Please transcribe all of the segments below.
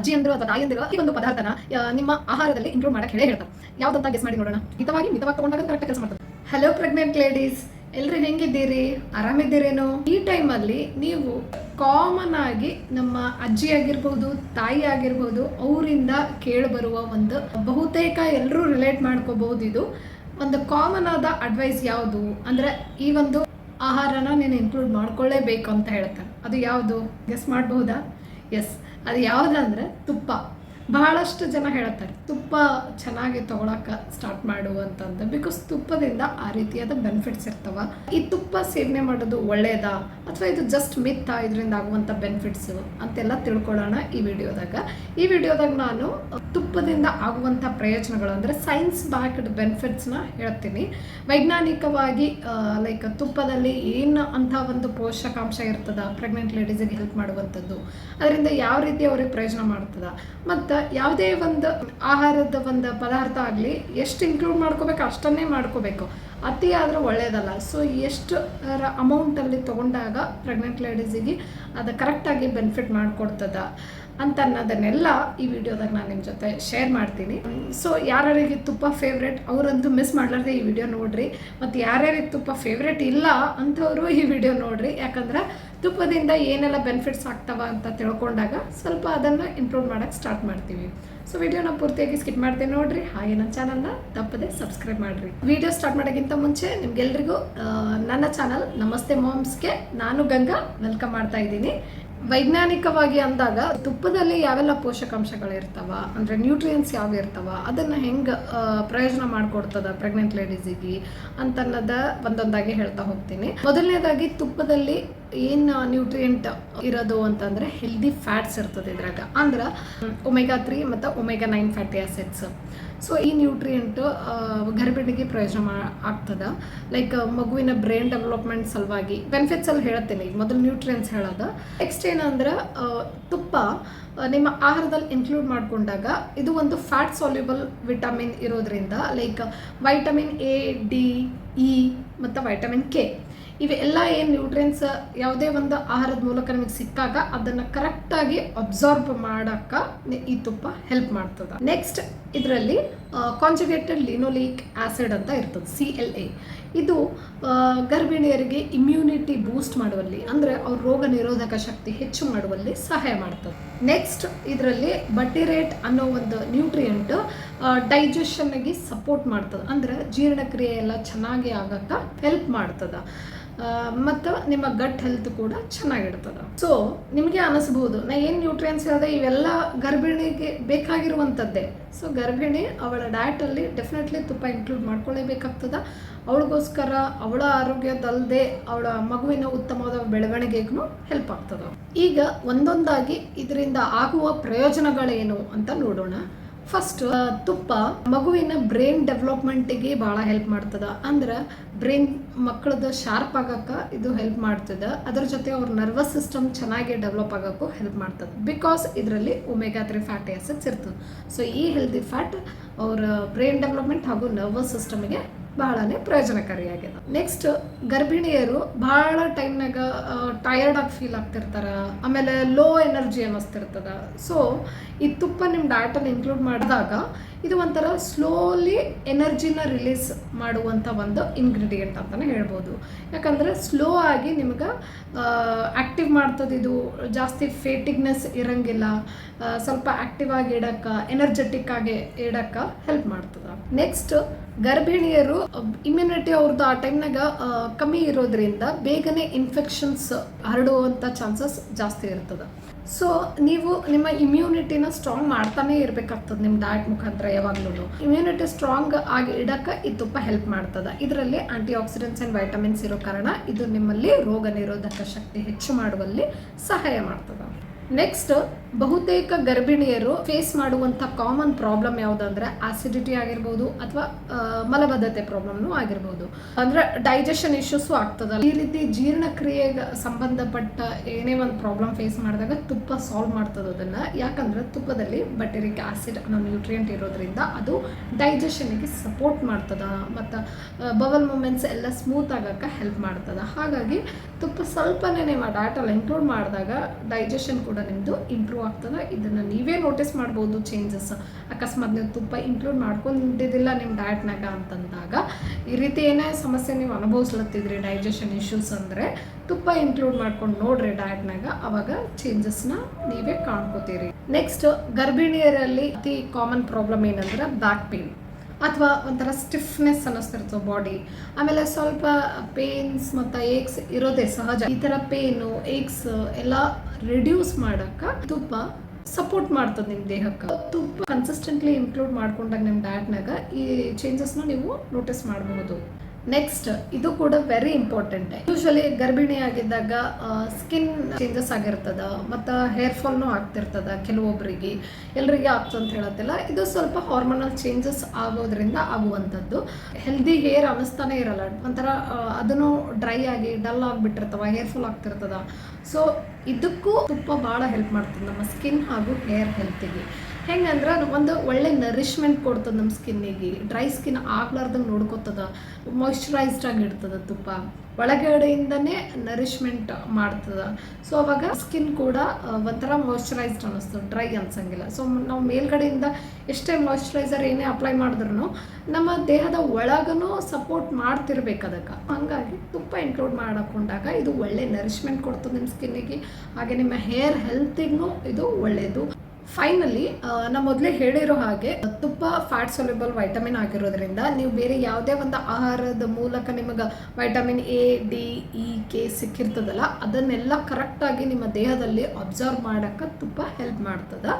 ಅಜ್ಜಿಯಂದ್ರು ಅಥವಾ ತಾಯಿಯಂದಿರು ಈ ಒಂದು ಪದಾರ್ಥನ ನಿಮ್ಮ ಆಹಾರದಲ್ಲಿ ಇಂಕ್ಲೂಡ್ ಮಾಡಕ್ಕೆ ಹೇಳಿ ಹೇಳ್ತಾರೆ. ಯಾವ್ದಂತ ಗೆಸ್ ಮಾಡಿ ನೋಡೋಣ. ಮಿತವಾಗಿ ಮಿತವಾಗಿ ತಗೊಂಡಾಗ ಕರೆಕ್ಟ್ ಕೆಲಸ ಮಾಡ್ತಾರೆ. ಹಲೋ ಪ್ರೆಗ್ನೆಂಟ್ ಲೇಡೀಸ್ ಎಲ್ರಿ ಹೆಂಗಿದ್ದೀರಿ? ಆರಾಮಿದ್ದೀರೇನು? ಈ ಟೈಮಲ್ಲಿ ನೀವು ಕಾಮನ್ ಆಗಿ ನಮ್ಮ ಅಜ್ಜಿ ಆಗಿರ್ಬೋದು, ತಾಯಿ ಆಗಿರ್ಬೋದು, ಅವರಿಂದ ಕೇಳಿಬರುವ ಒಂದು ಬಹುತೇಕ ಎಲ್ಲರೂ ರಿಲೇಟ್ ಮಾಡ್ಕೋಬಹುದು ಇದು. ಒಂದು ಕಾಮನ್ ಆದ ಅಡ್ವೈಸ್ ಯಾವುದು? ಅಂದ್ರೆ ಈ ಒಂದು ಆಹಾರನ ನೀನು ಇನ್ಕ್ಲೂಡ್ ಮಾಡ್ಕೊಳ್ಳೇಬೇಕು ಅಂತ ಹೇಳ್ತಾರೆ. ಅದು ಯಾವುದು? ಗೆಸ್ ಮಾಡಬಹುದಾ? ಎಸ್ ಅದು ಯಾವುದಂದ್ರೆ ತುಪ್ಪ. ಬಹಳಷ್ಟು ಜನ ಹೇಳ್ತಾರೆ, ತುಪ್ಪ ಚೆನ್ನಾಗಿ ತಗೊಳಕ ಸ್ಟಾರ್ಟ್ ಮಾಡು ಅಂತಂದು ಬಿಕಾಸ್ ತುಪ್ಪದಿಂದ ಆ ರೀತಿಯಾದ ಬೆನಿಫಿಟ್ಸ್ ಇರ್ತವ. ಈ ತುಪ್ಪ ಸೇವನೆ ಮಾಡೋದು ಒಳ್ಳೆಯದಾ ಅಥವಾ ಇದು ಜಸ್ಟ್ ಮಿತ್ತ ಇದರಿಂದ ಆಗುವಂಥ ಬೆನಿಫಿಟ್ಸ್ ಅಂತೆಲ್ಲ ತಿಳ್ಕೊಳ್ಳೋಣ ಈ ವಿಡಿಯೋದಾಗ. ಈ ವಿಡಿಯೋದಾಗ ನಾನು ತುಪ್ಪದಿಂದ ಆಗುವಂಥ ಪ್ರಯೋಜನಗಳು ಅಂದರೆ ಸೈನ್ಸ್ ಬ್ಯಾಕ್ಡ್ ಬೆನಿಫಿಟ್ಸ್ನ ಹೇಳ್ತೀನಿ. ವೈಜ್ಞಾನಿಕವಾಗಿ ಲೈಕ್ ತುಪ್ಪದಲ್ಲಿ ಏನು ಅಂತ ಒಂದು ಪೋಷಕಾಂಶ ಇರ್ತದ ಪ್ರೆಗ್ನೆಂಟ್ ಲೇಡೀಸಿಗೆ ಹೆಲ್ಪ್ ಮಾಡುವಂಥದ್ದು, ಅದರಿಂದ ಯಾವ ರೀತಿ ಅವ್ರಿಗೆ ಪ್ರಯೋಜನ ಮಾಡ್ತದ, ಮತ್ತು ಯಾವುದೇ ಒಂದು ಆಹಾರದ ಒಂದು ಪದಾರ್ಥ ಆಗಲಿ, ಎಷ್ಟು ಇನ್ಕ್ಲೂಡ್ ಮಾಡ್ಕೋಬೇಕು, ಅಷ್ಟನ್ನೇ ಮಾಡ್ಕೋಬೇಕು. ಅತಿ ಆದರೂ ಒಳ್ಳೆಯದಲ್ಲ ಸೊ ಎಷ್ಟು ಅಮೌಂಟಲ್ಲಿ ತೊಗೊಂಡಾಗ ಪ್ರೆಗ್ನೆಂಟ್ ಲೇಡೀಸಿಗೆ ಅದು ಕರೆಕ್ಟಾಗಿ ಬೆನಿಫಿಟ್ ಮಾಡಿಕೊಡ್ತದ? ಅಂತ ಅನ್ನೋದನ್ನೆಲ್ಲ ಈ ವಿಡಿಯೋದಾಗ ನಾನು ನಿಮ್ಮ ಜೊತೆ ಶೇರ್ ಮಾಡ್ತೀನಿ. ಸೊ ಯಾರ್ಯಾರಿಗೆ ತುಪ್ಪ ಫೇವ್ರೇಟ್ ಅವರಂತೂ ಮಿಸ್ ಮಾಡಲಾರ್ದೆ ಈ ವಿಡಿಯೋ ನೋಡ್ರಿ. ಮತ್ತು ಯಾರ್ಯಾರಿಗೆ ತುಪ್ಪ ಫೇವ್ರೇಟ್ ಇಲ್ಲ ಅಂಥವರು ಈ ವಿಡಿಯೋ ನೋಡ್ರಿ. ಯಾಕಂದ್ರೆ ತುಪ್ಪದಿಂದ ಏನೆಲ್ಲ ಬೆನಿಫಿಟ್ಸ್ ಆಗ್ತಾವ ಅಂತ ತಿಳ್ಕೊಂಡಾಗ ಸ್ವಲ್ಪ ಅದನ್ನು ಇಂಪ್ರೂವ್ ಮಾಡೋಕ್ಕೆ ಸ್ಟಾರ್ಟ್ ಮಾಡ್ತೀವಿ. ಸೊ ವಿಡಿಯೋನ ಪೂರ್ತಿಯಾಗಿ ಸ್ಕಿಪ್ ಮಾಡ್ತೀನಿ ನೋಡ್ರಿ. ಹಾಗೆ ನನ್ನ ಚಾನಲ್ನ ತಪ್ಪದೆ ಸಬ್ಸ್ಕ್ರೈಬ್ ಮಾಡಿರಿ. ವಿಡಿಯೋ ಸ್ಟಾರ್ಟ್ ಮಾಡೋಕ್ಕಿಂತ ಮುಂಚೆ ನಿಮ್ಗೆಲ್ರಿಗೂ ನನ್ನ ಚಾನಲ್ ನಮಸ್ತೆ ಮಾಮ್ಸ್ಗೆ ನಾನು ಗಂಗಾ ವೆಲ್ಕಮ್ ಮಾಡ್ತಾ ಇದ್ದೀನಿ. ವೈಜ್ಞಾನಿಕವಾಗಿ ಅಂದಾಗ ತುಪ್ಪದಲ್ಲಿ ಯಾವೆಲ್ಲ ಪೋಷಕಾಂಶಗಳು ಇರ್ತಾವ ಅಂದ್ರೆ ನ್ಯೂಟ್ರಿಯನ್ಸ್ ಯಾವ ಇರ್ತಾವ ಅದನ್ನ ಹೆಂಗೆ ಪ್ರಯೋಜನ ಮಾಡ್ಕೊಡ್ತದ ಪ್ರೆಗ್ನೆಂಟ್ ಲೇಡೀಸಿಗೆ ಅಂತನ್ನೋದ ಒಂದೊಂದಾಗಿ ಹೇಳ್ತಾ ಹೋಗ್ತೀನಿ. ಮೊದಲನೇದಾಗಿ ತುಪ್ಪದಲ್ಲಿ ಏನು ನ್ಯೂಟ್ರಿಯೆಂಟ್ ಇರೋದು ಅಂತಂದರೆ ಹೆಲ್ದಿ ಫ್ಯಾಟ್ಸ್ ಇರ್ತದೆ ಇದ್ರಾಗ. ಅಂದ್ರೆ ಒಮೆಗಾ ತ್ರೀ ಮತ್ತು omega nine fatty acids so ಈ ನ್ಯೂಟ್ರಿಯೆಂಟ್ ಗರ್ಭಿಣಿಗೆ ಪ್ರಯೋಜನ ಮಾ ಆಗ್ತದ. ಲೈಕ್ ಮಗುವಿನ ಬ್ರೈನ್ ಡೆವಲಪ್ಮೆಂಟ್ ಸಲುವಾಗಿ. ಬೆನಿಫಿಟ್ಸ್ ಅಲ್ಲಿ ಹೇಳ್ತೀನಿ ಈಗ ಮೊದಲು ನ್ಯೂಟ್ರಿಯೆಂಟ್ಸ್ ಹೇಳೋದು. ನೆಕ್ಸ್ಟ್ ಏನಂದ್ರೆ ತುಪ್ಪ ನಿಮ್ಮ ಆಹಾರದಲ್ಲಿ ಇನ್ಕ್ಲೂಡ್ ಮಾಡಿಕೊಂಡಾಗ ಇದು ಒಂದು ಫ್ಯಾಟ್ ಸಾಲ್ಯುಬಲ್ ವಿಟಮಿನ್ ಇರೋದ್ರಿಂದ like vitamin A D E ಮತ್ತು ವೈಟಮಿನ್ ಕೆ ಇವೆಲ್ಲ ಏನು ನ್ಯೂಟ್ರಿಯನ್ಸ್ ಯಾವುದೇ ಒಂದು ಆಹಾರದ ಮೂಲಕ ನಿಮಗೆ ಸಿಕ್ಕಾಗ ಅದನ್ನು ಕರೆಕ್ಟಾಗಿ ಅಬ್ಸಾರ್ಬ್ ಮಾಡಕ್ಕ ಈ ತುಪ್ಪ ಹೆಲ್ಪ್ ಮಾಡ್ತದೆ. ನೆಕ್ಸ್ಟ್ ಇದರಲ್ಲಿ ಕಾಂಜುಗೇಟೆಡ್ ಲಿನೋಲಿಕ್ ಆಸಿಡ್ ಅಂತ ಇರ್ತದೆ ಸಿ ಎಲ್ ಎ ಇದು ಗರ್ಭಿಣಿಯರಿಗೆ ಇಮ್ಯುನಿಟಿ ಬೂಸ್ಟ್ ಮಾಡುವಲ್ಲಿ, ಅಂದರೆ ಅವ್ರ ರೋಗ ನಿರೋಧಕ ಶಕ್ತಿ ಹೆಚ್ಚು ಮಾಡುವಲ್ಲಿ ಸಹಾಯ ಮಾಡ್ತದೆ. ನೆಕ್ಸ್ಟ್ ಇದರಲ್ಲಿ ಬಟಿರೇಟ್ ಅನ್ನೋ ಒಂದು ನ್ಯೂಟ್ರಿಯೆಂಟ್ ಡೈಜೆಷನ್ಗೆ ಸಪೋರ್ಟ್ ಮಾಡ್ತದೆ, ಅಂದ್ರೆ ಜೀರ್ಣಕ್ರಿಯೆ ಎಲ್ಲ ಚೆನ್ನಾಗಿ ಆಗಕ್ಕೆ ಹೆಲ್ಪ್ ಮಾಡ್ತದೆ. ಮತ್ತು ನಿಮ್ಮ ಗಟ್ ಹೆಲ್ತ್ ಕೂಡ ಚೆನ್ನಾಗಿರ್ತದೆ. ಸೊ ನಿಮಗೆ ಅನಿಸ್ಬೋದು, ನಾ ಏನು ನ್ಯೂಟ್ರಿಯನ್ಸ್ ಹೇಳಿದೆ, ಇವೆಲ್ಲ ಗರ್ಭಿಣಿಗೆ ಬೇಕಾಗಿರುವಂಥದ್ದೇ. ಸೊ ಗರ್ಭಿಣಿ ಅವಳ ಡಯಟಲ್ಲಿ ಡೆಫಿನೆಟ್ಲಿ ತುಪ್ಪ ಇನ್ಕ್ಲೂಡ್ ಮಾಡ್ಕೊಳ್ಳೇಬೇಕಾಗ್ತದ ಅವಳಿಗೋಸ್ಕರ ಅವಳ ಆರೋಗ್ಯದಲ್ಲದೆ ಅವಳ ಮಗುವಿನ ಉತ್ತಮವಾದ ಬೆಳವಣಿಗೆಗೂ ಹೆಲ್ಪ್ ಆಗ್ತದ. ಈಗ ಒಂದೊಂದಾಗಿ ಇದರಿಂದ ಆಗುವ ಪ್ರಯೋಜನಗಳೇನು ಅಂತ ನೋಡೋಣ. ಫಸ್ಟ್ ತುಪ್ಪ ಮಗುವಿನ ಬ್ರೈನ್ ಡೆವಲಪ್ಮೆಂಟಿಗೆ ಭಾಳ ಹೆಲ್ಪ್ ಮಾಡ್ತದ. ಅಂದ್ರೆ ಬ್ರೈನ್ ಮಕ್ಕಳದ ಶಾರ್ಪ್ ಆಗಕ್ಕೆ ಇದು ಹೆಲ್ಪ್ ಮಾಡ್ತದ. ಅದರ ಜೊತೆ ಅವ್ರ ನರ್ವಸ್ ಸಿಸ್ಟಮ್ ಚೆನ್ನಾಗಿ ಡೆವಲಪ್ ಆಗೋಕ್ಕೂ ಹೆಲ್ಪ್ ಮಾಡ್ತದೆ. ಬಿಕಾಸ್ ಇದರಲ್ಲಿ ಒಮೆಗಾ ತ್ರೀ ಫ್ಯಾಟಿ ಆಸಿಡ್ಸ್ ಇರ್ತದೆ. ಸೊ ಈ ಹೆಲ್ದಿ ಫ್ಯಾಟ್ ಅವರ ಬ್ರೈನ್ ಡೆವಲಪ್ಮೆಂಟ್ ಹಾಗೂ ನರ್ವಸ್ ಸಿಸ್ಟಮ್ಗೆ ಬಹಳನೇ ಪ್ರಯೋಜನಕಾರಿಯಾಗಿದೆ. ನೆಕ್ಸ್ಟ್ ಗರ್ಭಿಣಿಯರು ಬಹಳ ಟೈಮ್ನಾಗ ಟಯರ್ಡ್ ಆಗಿ ಫೀಲ್ ಆಗ್ತಿರ್ತಾರ, ಆಮೇಲೆ ಲೋ ಎನರ್ಜಿ ಅನ್ನಿಸ್ತಿರ್ತದ ಸೊ ಈ ತುಪ್ಪ ನಿಮ್ಮ ಡಯಟಲ್ಲಿ ಇನ್ಕ್ಲೂಡ್ ಮಾಡಿದಾಗ ಇದು ಒಂಥರ ಸ್ಲೋಲಿ ಎನರ್ಜಿನ ರಿಲೀಸ್ ಮಾಡುವಂಥ ಒಂದು ಇಂಗ್ರೀಡಿಯೆಂಟ್ ಅಂತಲೇ ಹೇಳ್ಬೋದು. ಯಾಕಂದರೆ ಸ್ಲೋ ಆಗಿ ನಿಮ್ಗೆ ಆ್ಯಕ್ಟಿವ್ ಮಾಡ್ತದೆ ಇದು. ಜಾಸ್ತಿ ಫೇಟಿಗ್ನೆಸ್ ಇರಂಗಿಲ್ಲ. ಸ್ವಲ್ಪ ಆ್ಯಕ್ಟಿವ್ ಆಗಿ ಇಡಕ್ಕೆ ಎನರ್ಜೆಟಿಕ್ ಆಗಿ ಇಡಕ್ಕೆ ಹೆಲ್ಪ್ ಮಾಡ್ತದೆ. ನೆಕ್ಸ್ಟ್ ಗರ್ಭಿಣಿಯರು ಇಮ್ಯುನಿಟಿ ಅವ್ರದ್ದು ಆ ಟೈಮ್ನಾಗ ಕಮ್ಮಿ ಇರೋದ್ರಿಂದ ಬೇಗನೆ ಇನ್ಫೆಕ್ಷನ್ಸ್ ಹರಡುವಂಥ ಚಾನ್ಸಸ್ ಜಾಸ್ತಿ ಇರ್ತದೆ. ಸೊ ನೀವು ನಿಮ್ಮ ಇಮ್ಯುನಿಟಿನ ಸ್ಟ್ರಾಂಗ್ ಮಾಡ್ತಾನೆ ಇರಬೇಕಾಗ್ತದೆ ನಿಮ್ಮ ಡಯಟ್ ಮುಖಾಂತರ ಯಾವಾಗಲೂ ಇಮ್ಯುನಿಟಿ ಸ್ಟ್ರಾಂಗ್ ಆಗಿ ಇಡಕ್ಕೆ ಈ ತುಪ್ಪ ಹೆಲ್ಪ್ ಮಾಡ್ತದೆ. ಇದರಲ್ಲಿ ಆಂಟಿ ಆಕ್ಸಿಡೆಂಟ್ಸ್ ಆ್ಯಂಡ್ ವೈಟಮಿನ್ಸ್ ಇರೋ ಕಾರಣ ಇದು ನಿಮ್ಮಲ್ಲಿ ರೋಗ ನಿರೋಧಕ ಶಕ್ತಿ ಹೆಚ್ಚು ಮಾಡುವಲ್ಲಿ ಸಹಾಯ ಮಾಡ್ತದೆ. ನೆಕ್ಸ್ಟ್ ಬಹುತೇಕ ಗರ್ಭಿಣಿಯರು ಫೇಸ್ ಮಾಡುವಂಥ ಕಾಮನ್ ಪ್ರಾಬ್ಲಮ್ ಯಾವುದಂದ್ರೆ ಆಸಿಡಿಟಿ ಆಗಿರ್ಬೋದು ಅಥವಾ ಮಲಬದ್ಧತೆ ಪ್ರಾಬ್ಲಮ್ನು ಆಗಿರ್ಬೋದು. ಅಂದ್ರೆ ಡೈಜೆಷನ್ ಇಶ್ಯೂಸು ಆಗ್ತದ ಈ ರೀತಿ ಜೀರ್ಣಕ್ರಿಯೆಗೆ ಸಂಬಂಧಪಟ್ಟ ಏನೇ ಒಂದು ಪ್ರಾಬ್ಲಮ್ ಫೇಸ್ ಮಾಡಿದಾಗ ತುಪ್ಪ ಸಾಲ್ವ್ ಮಾಡ್ತದೆ ಅದನ್ನ. ಯಾಕಂದ್ರೆ ತುಪ್ಪದಲ್ಲಿ ಬಟೆರಿಕ್ ಆಸಿಡ್ ಅನ್ನೋ ನ್ಯೂಟ್ರಿಯೆಂಟ್ ಇರೋದ್ರಿಂದ ಅದು ಡೈಜೆಷನ್ಗೆ ಸಪೋರ್ಟ್ ಮಾಡ್ತದ. ಮತ್ತು ಬವಲ್ ಮೂಮೆಂಟ್ಸ್ ಎಲ್ಲ ಸ್ಮೂತ್ ಆಗಕ್ಕೆ ಹೆಲ್ಪ್ ಮಾಡ್ತದ. ಹಾಗಾಗಿ ತುಪ್ಪ ಸ್ವಲ್ಪನೇ ಆ ಡಯಟಲ್ಲಿ ಇನ್ಕ್ಲೂಡ್ ಮಾಡಿದಾಗ ಡೈಜೆಷನ್ ಕೂಡ ನಿಮ್ಮದು ಇಂಪ್ರೂವ್ ಆಗ್ತದೆ. ಇದನ್ನು ನೀವೇ ನೋಟಿಸ್ ಮಾಡ್ಬೋದು ಚೇಂಜಸ್ ಅಕಸ್ಮಾತ್ ನೀವು ತುಪ್ಪ ಇನ್ಕ್ಲೂಡ್ ಮಾಡ್ಕೊಂಡಿದ್ದಿಲ್ಲ ನಿಮ್ಮ ಡಯಟ್ನಾಗ ಅಂತಂದಾಗ, ಈ ರೀತಿ ಏನೇ ಸಮಸ್ಯೆ ನೀವು ಅನುಭವಿಸ್ಲತ್ತಿದ್ರಿ ಡೈಜೆಷನ್ ಇಶ್ಯೂಸ್ ಅಂದರೆ, ತುಪ್ಪ ಇನ್ಕ್ಲೂಡ್ ಮಾಡ್ಕೊಂಡು ನೋಡ್ರಿ ಡಯಟ್ನಾಗ ಅವಾಗ ಚೇಂಜಸ್ನ ನೀವೇ ಕಾಣ್ಕೋತೀರಿ. ನೆಕ್ಸ್ಟ್ ಗರ್ಭಿಣಿಯರಲ್ಲಿ ಅತಿ ಕಾಮನ್ ಪ್ರಾಬ್ಲಮ್ ಏನಂದ್ರೆ ಬ್ಯಾಕ್ ಪೇನ್ ಅಥವಾ ಒಂಥರ ಸ್ಟಿಫ್ನೆಸ್ ಅನ್ನಿಸ್ತಿರ್ತದೆ ಬಾಡಿ ಆಮೇಲೆ ಸ್ವಲ್ಪ ಪೇನ್ಸ್ ಮತ್ತು ಏಕ್ಸ್ ಇರೋದೇ ಸಹಜ. ಈ ಥರ ಪೇನು ಏಕ್ಸ್ ಎಲ್ಲ ರಿಡ್ಯೂಸ್ ಮಾಡೋಕ್ಕೆ ತುಪ್ಪ ಸಪೋರ್ಟ್ ಮಾಡ್ತದೆ ನಿಮ್ಮ ದೇಹಕ್ಕೆ. ತುಪ್ಪ ಕನ್ಸಿಸ್ಟೆಂಟ್ಲಿ ಇನ್ಕ್ಲೂಡ್ ಮಾಡ್ಕೊಂಡಾಗ ನಿಮ್ಮ ಡ್ಯಾಟ್ನಾಗ ಈ ಚೇಂಜಸ್ನ ನೀವು ನೋಟಿಸ್ ಮಾಡಬಹುದು. ನೆಕ್ಸ್ಟ್ ಇದು ಕೂಡ ವೆರಿ ಇಂಪಾರ್ಟೆಂಟ್ ಯೂಶಲಿ ಗರ್ಭಿಣಿ ಆಗಿದ್ದಾಗ ಸ್ಕಿನ್ ಚೇಂಜಸ್ ಆಗಿರ್ತದ, ಮತ್ತ ಹೇರ್ ಫಾಲ್ನು ಆಗ್ತಿರ್ತದ ಕೆಲವೊಬ್ಬರಿಗೆ ಎಲ್ರಿಗೆ ಆಗ್ತದೆ ಅಂತ ಹೇಳತ್ತಿಲ್ಲ. ಇದು ಸ್ವಲ್ಪ ಹಾರ್ಮೋನಲ್ ಚೇಂಜಸ್ ಆಗೋದ್ರಿಂದ ಆಗುವಂಥದ್ದು ಹೆಲ್ದಿ ಹೇರ್ ಅನಿಸ್ತಾನೆ ಇರಲ್ಲ. ಒಂಥರ ಅದನ್ನು ಡ್ರೈ ಆಗಿ ಡಲ್ ಆಗಿಬಿಟ್ಟಿರ್ತವ ಹೇರ್ ಫಾಲ್ ಆಗ್ತಿರ್ತದ. ಸೊ ಇದಕ್ಕೂ ತುಪ್ಪ ಭಾಳ ಹೆಲ್ಪ್ ಮಾಡ್ತದೆ ನಮ್ಮ ಸ್ಕಿನ್ ಹಾಗೂ ಹೇರ್ ಹೆಲ್ತಿಗೆ ಹೆಂಗಂದ್ರೆ ಒಂದು ಒಳ್ಳೆ ನರಿಶ್ಮೆಂಟ್ ಕೊಡ್ತದೆ ನಮ್ಮ ಸ್ಕಿನ್ನಿಗೆ ಡ್ರೈ ಸ್ಕಿನ್ ಆಗ್ಲಾರ್ದಂಗೆ ನೋಡ್ಕೊತದ ಮಾಯ್ಶ್ಚರೈಸ್ಡ್ ಆಗಿ ಇಡ್ತದ ತುಪ್ಪ. ಒಳಗಡೆಯಿಂದನೇ ನರಿಶ್ಮೆಂಟ್ ಮಾಡ್ತದ. ಸೊ ಅವಾಗ ಸ್ಕಿನ್ ಕೂಡ ಒಂಥರ ಮಾಯ್ಶ್ಚರೈಸ್ಡ್ ಅನ್ನಿಸ್ತದೆ ಡ್ರೈ ಅನ್ಸಂಗಿಲ್ಲ. ಸೊ ನಾವು ಮೇಲ್ಗಡೆಯಿಂದ ಎಷ್ಟೇ ಮಾಯ್ಶ್ಚರೈಸರ್ ಏನೇ ಅಪ್ಲೈ ಮಾಡಿದ್ರು ನಮ್ಮ ದೇಹದ ಒಳಗೂ ಸಪೋರ್ಟ್ ಮಾಡ್ತಿರ್ಬೇಕು ಅದಕ್ಕೆ. ಹಂಗಾಗಿ ತುಪ್ಪ ಇನ್ಕ್ಲೂಡ್ ಮಾಡಕೊಂಡಾಗ ಇದು ಒಳ್ಳೆ ನರಿಶ್ಮೆಂಟ್ ಕೊಡ್ತದೆ ನಿಮ್ಮ ಸ್ಕಿನ್ನಿಗೆ ಹಾಗೆ ನಿಮ್ಮ ಹೇರ್ ಹೆಲ್ತಿಗೂ ಇದು ಒಳ್ಳೆಯದು ಫೈನಲಿ ನಾ ಮೊದಲೇ ಹೇಳಿರೋ ಹಾಗೆ, ತುಪ್ಪ ಫ್ಯಾಟ್ ಸೊಲ್ಯೂಬಲ್ ವೈಟಮಿನ್ ಆಗಿರೋದ್ರಿಂದ ನೀವು ಬೇರೆ ಯಾವುದೇ ಒಂದು ಆಹಾರದ ಮೂಲಕ ನಿಮಗೆ vitamin A D E K ಸಿಕ್ಕಿರ್ತದಲ್ಲ, ಅದನ್ನೆಲ್ಲ ಕರೆಕ್ಟಾಗಿ ನಿಮ್ಮ ದೇಹದಲ್ಲಿ ಅಬ್ಸರ್ವ್ ಮಾಡೋಕ್ಕೆ ತುಪ್ಪ ಹೆಲ್ಪ್ ಮಾಡ್ತದೆ.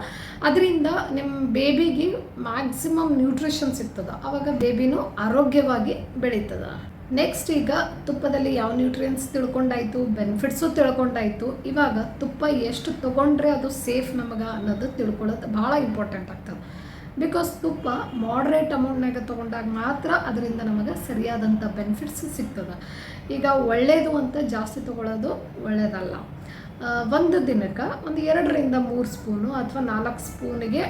ಅದರಿಂದ ನಿಮ್ಮ ಬೇಬಿಗೆ ಮ್ಯಾಕ್ಸಿಮಮ್ ನ್ಯೂಟ್ರಿಷನ್ ಸಿಗ್ತದೆ. ಅವಾಗ ಬೇಬಿನೂ ಆರೋಗ್ಯವಾಗಿ ಬೆಳೀತದ. ನೆಕ್ಸ್ಟ್ ಈಗ ತುಪ್ಪದಲ್ಲಿ ಯಾವ ನ್ಯೂಟ್ರಿಯನ್ಸ್ ತಿಳ್ಕೊಂಡಾಯ್ತು ಬೆನಿಫಿಟ್ಸು ತಿಳ್ಕೊಂಡಾಯ್ತು, ಇವಾಗ ತುಪ್ಪ ಎಷ್ಟು ತೊಗೊಂಡ್ರೆ ಅದು ಸೇಫ್ ನಮಗೆ ಅನ್ನೋದು ತಿಳ್ಕೊಳ್ಳೋದು ಭಾಳ ಇಂಪಾರ್ಟೆಂಟ್ ಆಗ್ತದೆ. ಬಿಕಾಸ್ ತುಪ್ಪ ಮಾಡ್ರೇಟ್ ಅಮೌಂಟ್ನಾಗ ತೊಗೊಂಡಾಗ ಮಾತ್ರ ಅದರಿಂದ ನಮಗೆ ಸರಿಯಾದಂಥ ಬೆನಿಫಿಟ್ಸ್ ಸಿಗ್ತದೆ. ಈಗ ಒಳ್ಳೆಯದು ಅಂತ ಜಾಸ್ತಿ ತಗೊಳ್ಳೋದು ಒಳ್ಳೆಯದಲ್ಲ ಒಂದು ದಿನಕ್ಕೆ ಒಂದು ಎರಡರಿಂದ ಮೂರು ಸ್ಪೂನು ಅಥವಾ ನಾಲ್ಕು ಸ್ಪೂನಿಗೆ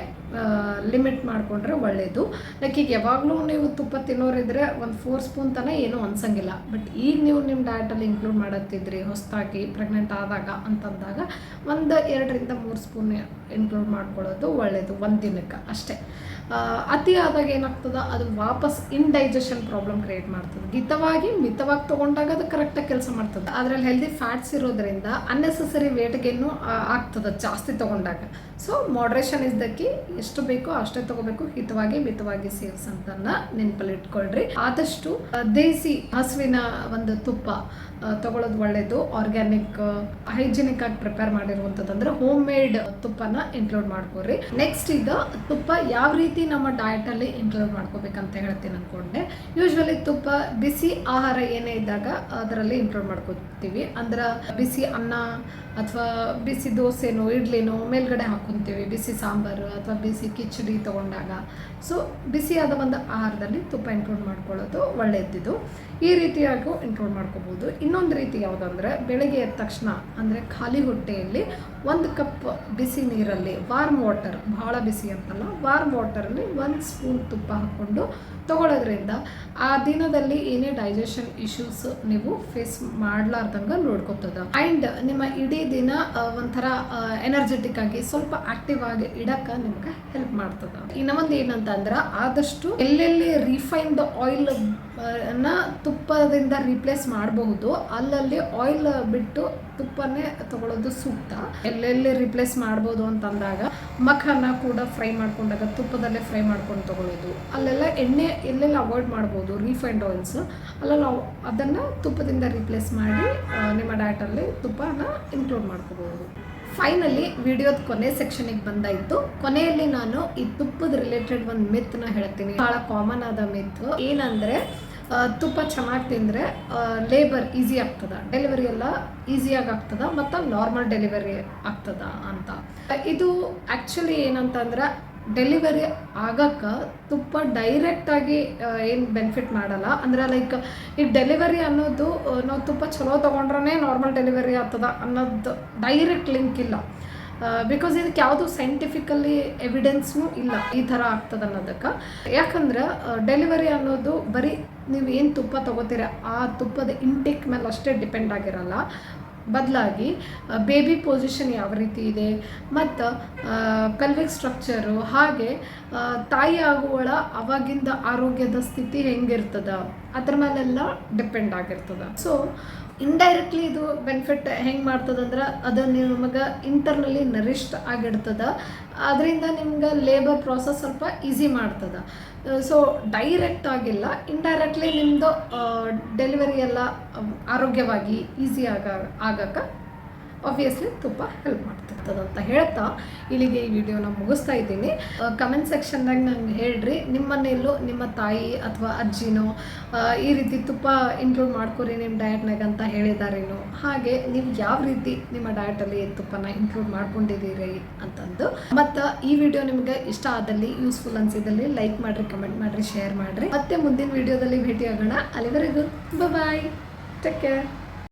ಲಿಮಿಟ್ ಮಾಡಿಕೊಂಡ್ರೆ ಒಳ್ಳೆಯದು ಲೈಕ್ ಈಗ ಯಾವಾಗಲೂ ನೀವು ತುಪ್ಪ ತಿನ್ನೋರಿದ್ರೆ ಒಂದು ಫೋರ್ ಸ್ಪೂನ್ ತನಕ ಏನೂ ಅನ್ಸಂಗಿಲ್ಲ. ಬಟ್ ಈಗ ನೀವು ನಿಮ್ಮ ಡಯಟಲ್ಲಿ ಇನ್ಕ್ಲೂಡ್ ಮಾಡತ್ತಿದ್ರಿ ಹೊಸದಾಗಿ ಪ್ರೆಗ್ನೆಂಟ್ ಆದಾಗ ಅಂತಂದಾಗ ಒಂದು ಎರಡರಿಂದ ಮೂರು ಸ್ಪೂನ್ ಇನ್ಕ್ಲೂಡ್ ಮಾಡ್ಕೊಳ್ಳೋದು ಒಳ್ಳೆಯದು ಒಂದು ದಿನಕ್ಕೆ ಅಷ್ಟೇ. ಅತಿ ಆದಾಗ ಏನಾಗ್ತದ, ಅದು ವಾಪಸ್ ಇನ್ಡೈಜೆಷನ್ ಪ್ರಾಬ್ಲಮ್ ಕ್ರಿಯೇಟ್ ಮಾಡ್ತದೆ. ಮಿತವಾಗಿ ಮಿತವಾಗಿ ತೊಗೊಂಡಾಗ ಅದು ಕರೆಕ್ಟಾಗಿ ಕೆಲಸ ಮಾಡ್ತದೆ. ಅದರಲ್ಲಿ ಹೆಲ್ದಿ ಫ್ಯಾಟ್ಸ್ ಇರೋದ್ರಿಂದ ಅನ್ನೆಸೆಸರಿ ವೇಟ್ಗೇನು ಆಗ್ತದೆ ಜಾಸ್ತಿ ತೊಗೊಂಡಾಗ. So moderation is the key ಎಷ್ಟು ಬೇಕೋ ಅಷ್ಟೇ ತಗೋಬೇಕು. ಹಿತವಾಗಿ, ಮಿತವಾಗಿ ಸೇವಿಸಂತನ್ನ ನೆನಪಲ್ಲಿ ಇಟ್ಕೊಳ್ರಿ. ಆದಷ್ಟು ದೇಸಿ ಹಸುವಿನ ಒಂದು ತುಪ್ಪ ತಗೊಳ್ಳೋದು ಒಳ್ಳೆಯದು ಆರ್ಗ್ಯಾನಿಕ್ ಹೈಜಿನಿಕ್ ಆಗಿ ಪ್ರಿಪೇರ್ ಮಾಡಿರುವಂಥದ್ದು ಅಂದ್ರೆ ಹೋಮ್ ಮೇಡ್ ತುಪ್ಪನ ಇನ್ಕ್ಲೂಡ್ ಮಾಡ್ಕೊರಿ ನೆಕ್ಸ್ಟ್ ಇದು ತುಪ್ಪ ಯಾವ ರೀತಿ ನಮ್ಮ ಡಯಟಲ್ಲಿ ಇನ್ಕ್ಲೂಡ್ ಮಾಡ್ಕೋಬೇಕಂತ ಹೇಳ್ತೀನಿ ಅನ್ಕೊಂಡೆ. ಯೂಶ್ವಲಿ ತುಪ್ಪ ಬಿಸಿ ಆಹಾರ ಏನೇ ಇದ್ದಾಗ ಅದರಲ್ಲಿ ಇಂಪ್ರೂವ್ ಮಾಡ್ಕೊತೀವಿ. ಅಂದ್ರೆ ಬಿಸಿ ಅನ್ನ ಅಥವಾ ಬಿಸಿ ದೋಸೆನೋ, ಇಡ್ಲಿನೋ ಮೇಲ್ಗಡೆ ಹಾಕ್ಕೊಂತೀವಿ ಬಿಸಿ ಸಾಂಬಾರು ಅಥವಾ ಬಿಸಿ ಕಿಚಡಿ ತೊಗೊಂಡಾಗ. ಸೊ ಬಿಸಿಯಾದ ಒಂದು ಆಹಾರದಲ್ಲಿ ತುಪ್ಪ ಇಂಕ್ಲೂಡ್ ಮಾಡ್ಕೊಳ್ಳೋದು ಒಳ್ಳೆಯದಿದ್ದು ಈ ರೀತಿಯಾಗೂ ಇಂಕ್ಲೂಡ್ ಮಾಡ್ಕೋಬೋದು. ಇನ್ನೊಂದು ರೀತಿ ಯಾವುದಂದ್ರೆ, ಬೆಳಗ್ಗೆ ಎದ್ದ ತಕ್ಷಣ, ಅಂದರೆ ಖಾಲಿ ಹೊಟ್ಟೆಯಲ್ಲಿ ಒಂದು ಕಪ್ ಬಿಸಿ ನೀರಲ್ಲಿ ವಾರ್ಮ್ ವಾಟರ್ ಭಾಳ ಬಿಸಿ ಅಂತಲ್ಲ ವಾರ್ಮ್ ವಾಟರಲ್ಲಿ ಒಂದು ಸ್ಪೂನ್ ತುಪ್ಪ ಹಾಕ್ಕೊಂಡು ತಗೊಳ್ಳೋದ್ರಿಂದ ಆ ದಿನದಲ್ಲಿ ಏನೇ ಡೈಜೆಷನ್ ಇಶ್ಯೂಸ್ ನೀವು ಫೇಸ್ ಮಾಡ್ಲಾರ್ದಂಗೆ ನೋಡ್ಕೊತದ. ಆ್ಯಂಡ್ ನಿಮ್ಮ ಇಡೀ ದಿನ ಒಂಥರ ಎನರ್ಜೆಟಿಕ್ ಆಗಿ ಸ್ವಲ್ಪ ಆಕ್ಟಿವ್ ಆಗಿ ಇಡಕ್ಕೆ ನಿಮ್ಗೆ ಹೆಲ್ಪ್ ಮಾಡ್ತದ. ಇನ್ನೊಂದು ಏನಂತಂದ್ರೆ ಆದಷ್ಟು ಎಲ್ಲೆಲ್ಲಿ ರಿಫೈನ್ಡ್ ಆಯಿಲ್ ಅನ್ನ ತುಪ್ಪದಿಂದ ರೀಪ್ಲೇಸ್ ಮಾಡಬಹುದು. ಅಲ್ಲಲ್ಲಿ ಆಯಿಲ್ ಬಿಟ್ಟು ತುಪ್ಪನೇ ತಗೊಳ್ಳೋದು ಸೂಕ್ತ. ಎಲ್ಲೆಲ್ಲಿ ರಿಪ್ಲೇಸ್ ಮಾಡ್ಬೋದು ಅಂತಂದಾಗ ಮಖನ ಕೂಡ ಫ್ರೈ ಮಾಡ್ಕೊಂಡಾಗ ತುಪ್ಪದಲ್ಲೇ ಫ್ರೈ ಮಾಡ್ಕೊಂಡು ತಗೊಳ್ಳೋದು. ಅಲ್ಲೆಲ್ಲ ಎಣ್ಣೆ ಎಲ್ಲೆಲ್ಲ ಅವಾಯ್ಡ್ ಮಾಡ್ಬೋದು ರಿಫೈನ್ಡ್ ಆಯಿಲ್ಸ್ ಅಲ್ಲೆಲ್ಲ ಅದನ್ನು ತುಪ್ಪದಿಂದ ರೀಪ್ಲೇಸ್ ಮಾಡಿ ನಿಮ್ಮ ಡಯಟಲ್ಲಿ ತುಪ್ಪನ ಇನ್ಕ್ಲೂಡ್ ಮಾಡ್ಕೋಬಹುದು ಫೈನಲಿ ವಿಡಿಯೋದ ಕೊನೆ ಸೆಕ್ಷನಿಗೆ ಬಂದಾಯ್ತು. ಕೊನೆಯಲ್ಲಿ ನಾನು ಈ ತುಪ್ಪದ ರಿಲೇಟೆಡ್ ಒಂದು ಮಿತ್ನ ಹೇಳ್ತೀನಿ. ಬಹಳ ಕಾಮನ್ ಆದ ಮಿತ್ ಏನಂದ್ರೆ ತುಪ್ಪ ಚೆನ್ನಾಗಿ ತಿಂದರೆ ಲೇಬರ್ ಈಸಿ ಆಗ್ತದ. ಡೆಲಿವರಿ ಎಲ್ಲ ಈಸಿಯಾಗಿ ಆಗ್ತದ, ಮತ್ತು ನಾರ್ಮಲ್ ಡೆಲಿವರಿ ಆಗ್ತದ ಅಂತ. ಇದು ಆ್ಯಕ್ಚುಲಿ ಏನಂತಂದ್ರೆ ಡೆಲಿವರಿ ಆಗಕ್ಕೆ ತುಪ್ಪ ಡೈರೆಕ್ಟಾಗಿ ಏನು ಬೆನಿಫಿಟ್ ಮಾಡಲ್ಲ. ಅಂದ್ರೆ ಲೈಕ್ ಈ ಡೆಲಿವರಿ ಅನ್ನೋದು ನಾವು ತುಪ್ಪ ಚಲೋ ತೊಗೊಂಡ್ರೆ ನಾರ್ಮಲ್ ಡೆಲಿವರಿ ಆಗ್ತದ ಅನ್ನೋದು ಡೈರೆಕ್ಟ್ ಲಿಂಕ್ ಇಲ್ಲ. ಬಿಕಾಸ್ ಇದಕ್ಕೆ ಯಾವುದು ಸೈಂಟಿಫಿಕಲಿ ಎವಿಡೆನ್ಸ್ನು ಇಲ್ಲ ಈ ಥರ ಆಗ್ತದೆ ಅನ್ನೋದಕ್ಕೆ. ಯಾಕಂದ್ರೆ ಡೆಲಿವರಿ ಅನ್ನೋದು ಬರೀ ನೀವು ಏನು ತುಪ್ಪ ತಗೋತೀರ, ಆ ತುಪ್ಪದ ಇಂಟೇಕ್ ಮೇಲೆ ಅಷ್ಟೇ ಡಿಪೆಂಡ್ ಆಗಿರಲ್ಲ. ಬದಲಾಗಿ ಬೇಬಿ ಪೊಸಿಷನ್ ಯಾವ ರೀತಿ ಇದೆ, ಮತ್ತು ಪೆಲ್ವಿಕ್ ಸ್ಟ್ರಕ್ಚರು ಹಾಗೆ ತಾಯಿ ಆಗುವಳ ಅವಾಗಿಂದ ಆರೋಗ್ಯದ ಸ್ಥಿತಿ ಹೆಂಗಿರ್ತದ, ಅದ್ರ ಮೇಲೆಲ್ಲ ಡಿಪೆಂಡ್ ಆಗಿರ್ತದೆ. ಸೊ ಇಂಡೈರೆಕ್ಟ್ಲಿ ಇದು ಬೆನಿಫಿಟ್ ಹೆಂಗೆ ಮಾಡ್ತದಂದ್ರೆ ಅದು ನಿಮಗೆ ಇಂಟರ್ನಲಿ ನರಿಷ್ಟ್ ಆಗಿಡ್ತದ. ಅದರಿಂದ ನಿಮ್ಗೆ ಲೇಬರ್ ಪ್ರಾಸೆಸ್ ಸ್ವಲ್ಪ ಈಸಿ ಮಾಡ್ತದ. ಸೊ ಡೈರೆಕ್ಟ್ ಆಗಿಲ್ಲ ಇಂಡೈರೆಕ್ಟ್ಲಿ ನಿಮ್ಮದು ಡೆಲಿವರಿ ಎಲ್ಲ ಆರೋಗ್ಯವಾಗಿ ಈಸಿ ಆಗ ಆಗಕ್ಕೆ ಆಬ್ವಿಯಸ್ಲಿ ತುಪ್ಪ ಹೆಲ್ಪ್ ಮಾಡ್ತಿರ್ತದೆ ಅಂತ ಹೇಳ್ತಾ ಇಲ್ಲಿಗೆ ಈ ವಿಡಿಯೋನ ಮುಗಿಸ್ತಾ ಇದ್ದೀನಿ. ಕಮೆಂಟ್ ಸೆಕ್ಷನ್ದಾಗ ನಂಗೆ ಹೇಳ್ರಿ ನಿಮ್ಮ ಮನೆಯಲ್ಲೂ ನಿಮ್ಮ ತಾಯಿ ಅಥವಾ ಅಜ್ಜಿನೋ ಈ ರೀತಿ ತುಪ್ಪ ಇನ್ಕ್ಲೂಡ್ ಮಾಡ್ಕೊರಿ ನಿಮ್ಮ ಡಯಟ್ನಾಗ ಅಂತ ಹೇಳಿದಾರೇನೋ, ಹಾಗೆ ನೀವು ಯಾವ ರೀತಿ ನಿಮ್ಮ ಡಯಟಲ್ಲಿ ತುಪ್ಪನ ಇನ್ಕ್ಲೂಡ್ ಮಾಡ್ಕೊಂಡಿದ್ದೀರಿ ಅಂತಂದು. ಮತ್ತು ಈ ವಿಡಿಯೋ ನಿಮಗೆ ಇಷ್ಟ ಆದಲ್ಲಿ ಯೂಸ್ಫುಲ್ ಅನಿಸಿದಲ್ಲಿ ಲೈಕ್ ಮಾಡಿರಿ ಕಮೆಂಟ್ ಮಾಡಿರಿ ಶೇರ್ ಮಾಡಿರಿ. ಮತ್ತೆ ಮುಂದಿನ ವಿಡಿಯೋದಲ್ಲಿ ಭೇಟಿಯಾಗೋಣ. ಅಲ್ಲಿವರೆಗೂ ಬಾಯ್ ಟೇಕ್ ಕೇರ್